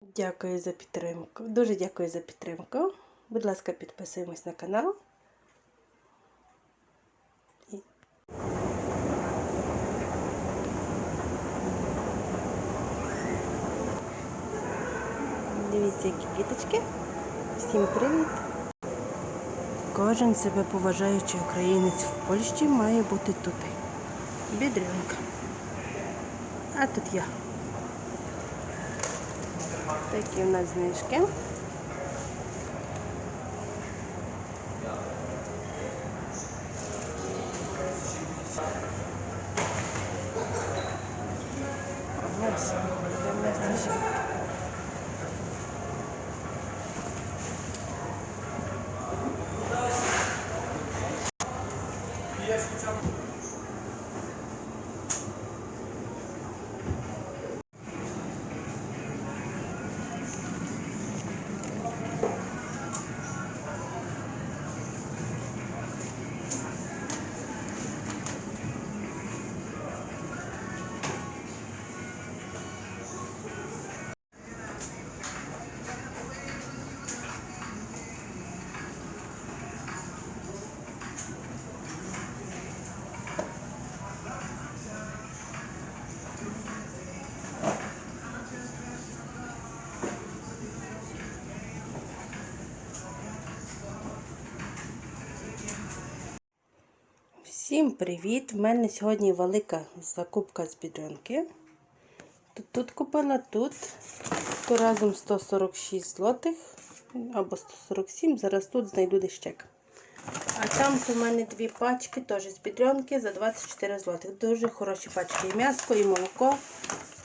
Дякую за підтримку. Дуже дякую за підтримку. Будь ласка, підписуємось на канал. Дивіться, які квіточки. Всім привіт! Кожен себе поважаючий українець в Польщі має бути тут. Бідрюнка. А тут я. Такі в нас знижки. Ось, дивимося ще. Всім привіт! У мене сьогодні велика закупка з бідрюнки. Тут, тут купила, тут. То разом 146 злотих або 147. Зараз тут знайду десь чек. А там у мене дві пачки теж з бідрюнки за 24 злотих. Дуже хороші пачки. І м'ясо, і молоко,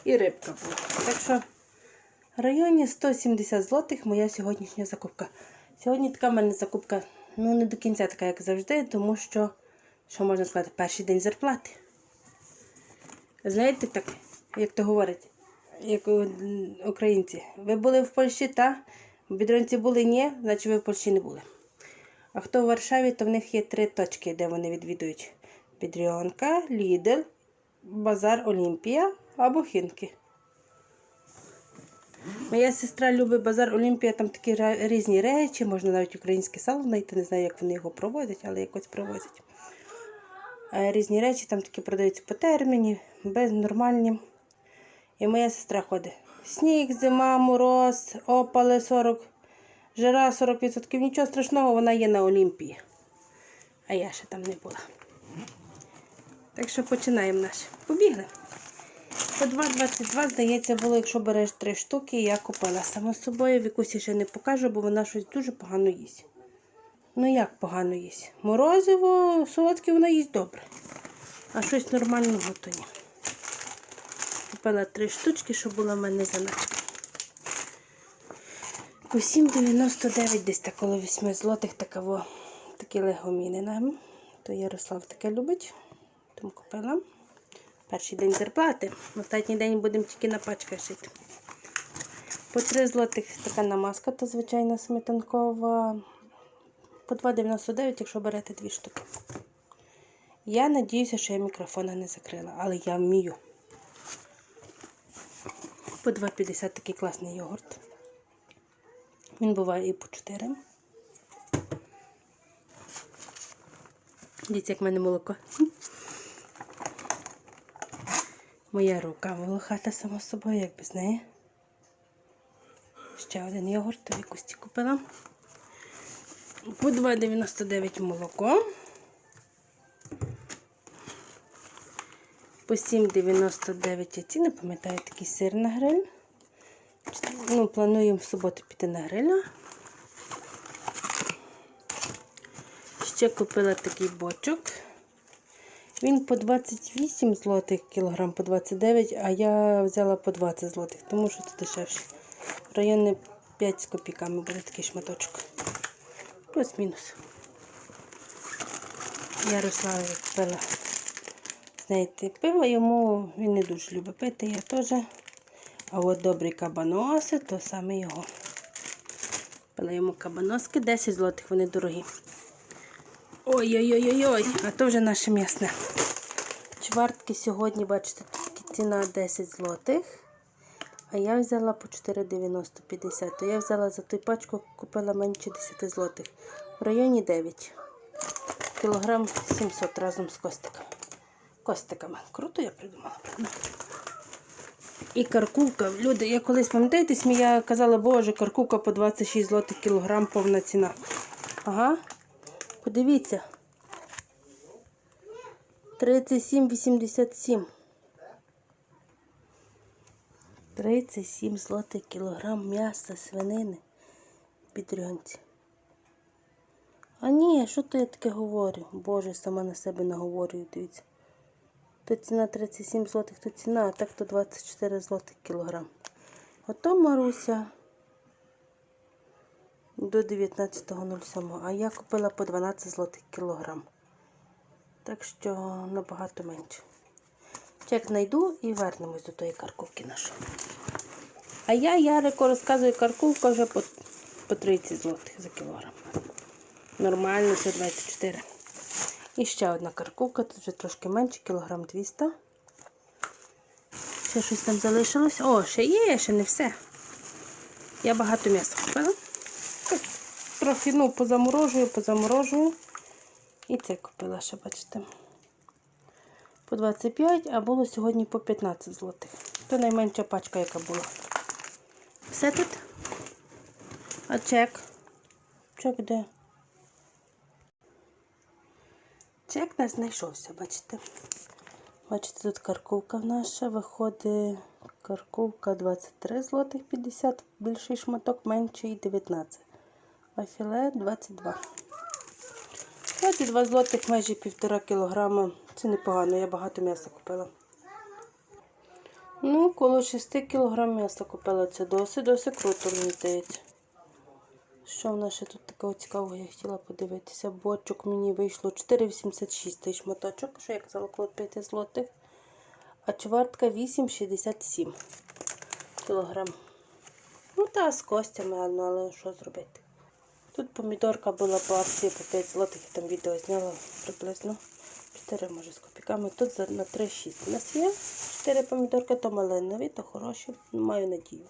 і рибка була. Так що в районі 170 злотих моя сьогоднішня закупка. Сьогодні така в мене закупка, ну не до кінця така, як завжди, тому що, що можна сказати, перший день зарплати. Знаєте, так, як то говорять, як українці, ви були в Польщі, та в Бідронці були ні, значить ви в Польщі не були. А хто в Варшаві, то в них є три точки, де вони відвідують: Бідріонка, Лідл, Базар Олімпія або Хінки. Моя сестра любить базар Олімпія, там такі різні речі, можна навіть українське сало знайти, не знаю, як вони його проводять, але якось провозять. Е, Різні речі там такі продаються по терміні, без нормальні. І моя сестра ходить. Сніг, зима, мороз, опали 40, жара 40%. Нічого страшного, вона є на Олімпії. А я ще там не була. Так що починаємо наш. Побігли. По 2,22, здається, було, якщо береш три штуки, я купила. Само собою Вікусі ще не покажу, бо вона щось дуже погано їсть. Ну як погано їсть? Морозиво, солодке вона їсть добре. А щось нормального то. Купила три штучки, що була в мене заначка. По 7,99 десь так коло 8 злотих такого, такі легоміни. То Ярослав таке любить, тому купила. Перший день зарплати. Останній день будемо тільки на пачках шити. По 3 злотих така намазка, то звичайна сметанкова. По 2,99, якщо берете дві штуки. Я надіюся, що я мікрофона не закрила, але я вмію. По 2,50 такий класний йогурт. Він буває і по 4. Дивіться, як в мене молоко. Моя рука волохата сама собою, як без неї. Ще один йогурт, то якусь купила. По 2,99 молоко. По 7,99 яйці, не пам'ятаю, такий сир на гриль. Ну, плануємо в суботу піти на гриль. Ще купила такий бочок. Він по 28 злотих кілограм, по 29, а я взяла по 20 злотих, тому що це дешевше. В районі 5 з копійками буде такий шматочок. Плюс-мінус. Ярославі купила знаєте, пиво йому він не дуже любить пити, я теж. А от добрі кабаноси, то саме його. Пила йому кабаноски, 10 злотих, вони дорогі. Ой-ой-ой-ой, а то вже наше м'ясне. Чвартки сьогодні, бачите, тут ціна 10 злотих. А я взяла по 4,90-50. То я взяла за ту пачку, купила менше 10 злотих. В районі 9. Кілограм 700 разом з костиками. Костиками. Круто я придумала. І каркувка. Люди, я колись пам'ятаєте, я казала, боже, каркувка по 26 злотих кілограм, повна ціна. Ага. Подивіться. 37,87. 37 злотих кілограм м'яса свинини підрянці. А ні, що то я таке говорю? Боже, сама на себе наговорюю, дивіться. То ціна 37 злотих, то ціна, а так то 24 злотих кілограм. Ото Маруся до 19.07. А я купила по 12 злотих кілограм. Так що набагато менше. Чек знайду і вернемось до тої каркувки нашої. А я Ярику розказую, каркувка вже по, по 30 злотих за кілограм. Нормально, це 24. І ще одна каркувка, тут вже трошки менше, кілограм 200. Ще щось там залишилось. О, ще є, ще не все. Я багато м'яса купила. Трохи ну, позаморожую, позаморожую. І це купила ще, бачите. По 25, а було сьогодні по 15 злотих. Це найменша пачка, яка була. Все тут? А чек? Чек де? Чек наш знайшовся, бачите. Бачите, тут каркувка наша. Виходить каркувка 23 злотих 50, більший шматок, менший 19. А філе 22. 22 злотих, майже півтора кілограма. Це непогано, я багато м'яса купила. Ну, коло 6 кілограм м'яса купила. Це досить, досить круто, мені. Що в нас ще тут такого цікавого я хотіла подивитися. Бочок мені вийшло 4,86 той шматочок, що я казала, коло 5 злотих. А чвартка 8,67 кілограм. Ну та з костями, але що зробити. Тут помідорка була по акції по 5 злотих, я там відео зняла приблизно 4, може з копійками. Тут на 3,6. У нас є 4 помідорки, то малинові, то хороші, маю надію.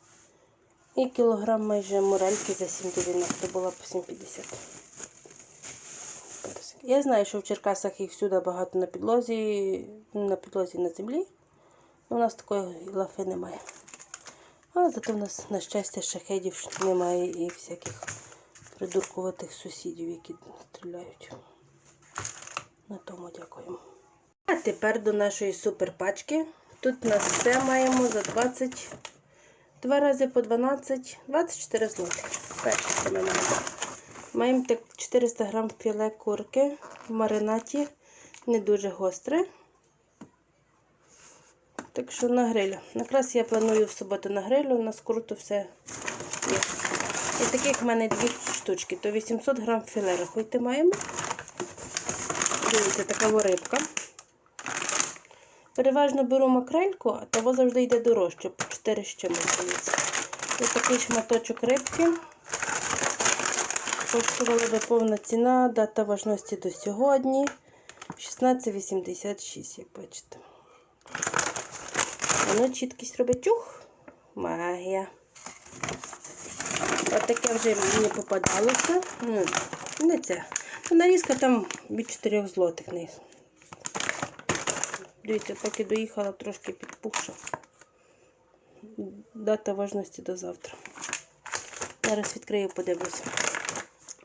І кілограм майже морельки за 7,90 була по 7,50. Я знаю, що в Черкасах їх всюди багато на підлозі, на підлозі на землі. У нас такої лафи немає. Але зато в нас, на щастя, шахедів немає і всяких придуркуватих сусідів, які стріляють. На тому дякуємо. А тепер до нашої суперпачки. Тут у нас все маємо за 20, два рази по 12, 24 злотих. Перше, що ми маємо. Маємо 400 грам філе курки в маринаті, не дуже гостре. Так що на грилю. Якраз я планую в суботу на грилю, у нас круто все є. І таких в мене дві штучки, то 800 грам філе, рахуйте, маємо. Дивіться, така рибка. Переважно беру макрельку, а того завжди йде дорожче, по 4 з чимось. Ось такий шматочок рибки. Коштувала би повна ціна, дата важності до сьогодні. 16,86, як бачите. Воно чіткість робить чух. Магія. От таке вже мені попадалося. Ну, не це. Ну, Нарізка там від 4 злотих. Дивіться, поки доїхала, трошки підпухша. Дата важності до завтра. Зараз відкрию, подивлюся.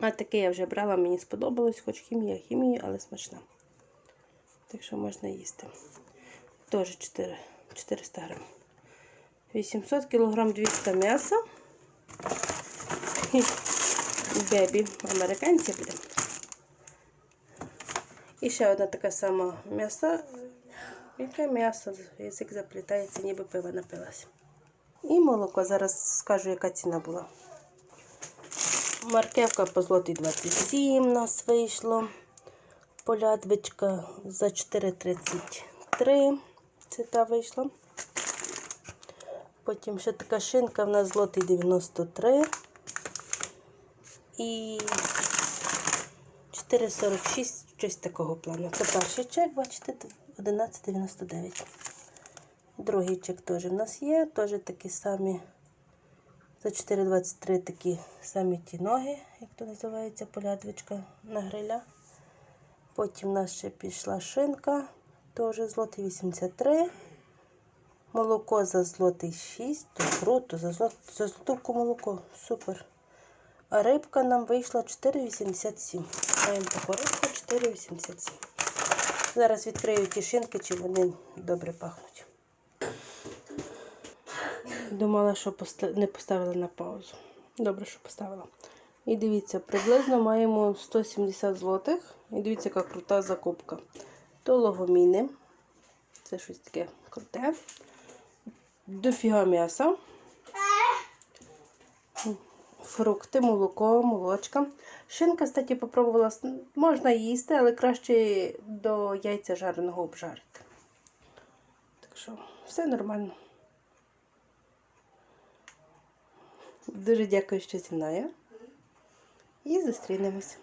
А таке я вже брала, мені сподобалось, хоч хімія, хімія, але смачна. Так що можна їсти. Теж 4, 400 грам. 800 кг 200 м'яса. І Бебі, американці буде. І ще одна така сама м'яса. Яке м'ясо, язик заплітається, ніби пиво напилася. І молоко. Зараз скажу, яка ціна була. Маркевка по злотий 27 у нас вийшло. Полядвичка за 4,33. Це та вийшла. Потім ще така шинка в нас злотий 93. І 4,46, щось такого плану. Це перший чек, бачите, 11,99. Другий чек теж в нас є, теж такі самі. За 4,23 такі самі ті ноги, як то називається, полядвичка на гриля. Потім в нас ще пішла шинка, теж злотий 83. Молоко за злотий 6. То круто, за, злот, за злотовку молоко. Супер. А рибка нам вийшла 4,87. Маємо таку рибку 4,87. Зараз відкрию ті шинки, чи вони добре пахнуть. Думала, що не поставила на паузу. Добре, що поставила. І дивіться, приблизно маємо 170 злотих. І дивіться, яка крута закупка. То логоміни. Це щось таке круте. Дофіга м'яса. Фрукти, молоко, молочка. Шинка, кстати, попробувала. Можна їсти, але краще до яйця жареного обжарити. Так що, все нормально. Дуже дякую, що зі мною. І зустрінемось.